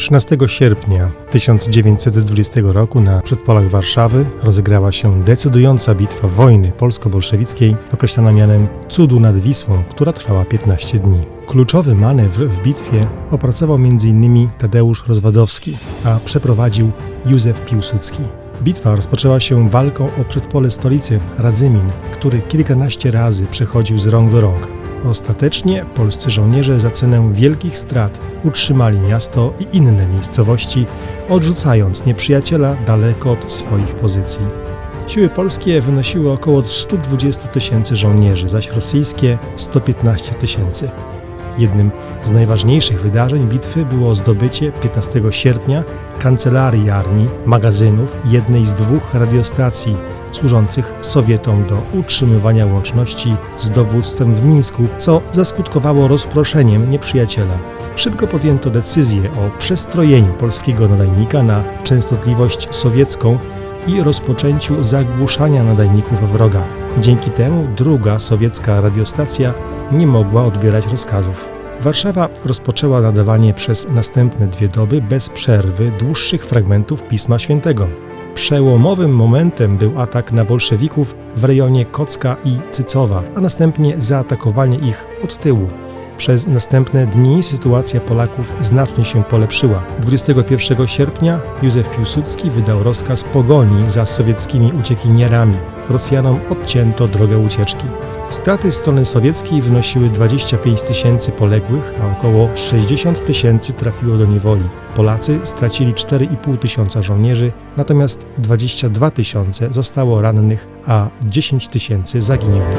13 sierpnia 1920 roku na przedpolach Warszawy rozegrała się decydująca bitwa wojny polsko-bolszewickiej, określana mianem Cudu nad Wisłą, która trwała 15 dni. Kluczowy manewr w bitwie opracował m.in. Tadeusz Rozwadowski, a przeprowadził Józef Piłsudski. Bitwa rozpoczęła się walką o przedpole stolicy Radzymin, który kilkanaście razy przechodził z rąk do rąk. Ostatecznie polscy żołnierze za cenę wielkich strat utrzymali miasto i inne miejscowości, odrzucając nieprzyjaciela daleko od swoich pozycji. Siły polskie wynosiły około 120 tysięcy żołnierzy, zaś rosyjskie 115 tysięcy. Jednym z najważniejszych wydarzeń bitwy było zdobycie 15 sierpnia kancelarii armii, magazynów jednej z dwóch radiostacji służących Sowietom do utrzymywania łączności z dowództwem w Mińsku, co zaskutkowało rozproszeniem nieprzyjaciela. Szybko podjęto decyzję o przestrojeniu polskiego nadajnika na częstotliwość sowiecką i rozpoczęciu zagłuszania nadajników wroga. Dzięki temu druga sowiecka radiostacja nie mogła odbierać rozkazów. Warszawa rozpoczęła nadawanie przez następne dwie doby bez przerwy dłuższych fragmentów Pisma Świętego. Przełomowym momentem był atak na bolszewików w rejonie Kocka i Cycowa, a następnie zaatakowanie ich od tyłu. Przez następne dni sytuacja Polaków znacznie się polepszyła. 21 sierpnia Józef Piłsudski wydał rozkaz pogoni za sowieckimi uciekinierami. Rosjanom odcięto drogę ucieczki. Straty strony sowieckiej wynosiły 25 tysięcy poległych, a około 60 tysięcy trafiło do niewoli. Polacy stracili 4,5 tysiąca żołnierzy, natomiast 22 tysiące zostało rannych, a 10 tysięcy zaginionych.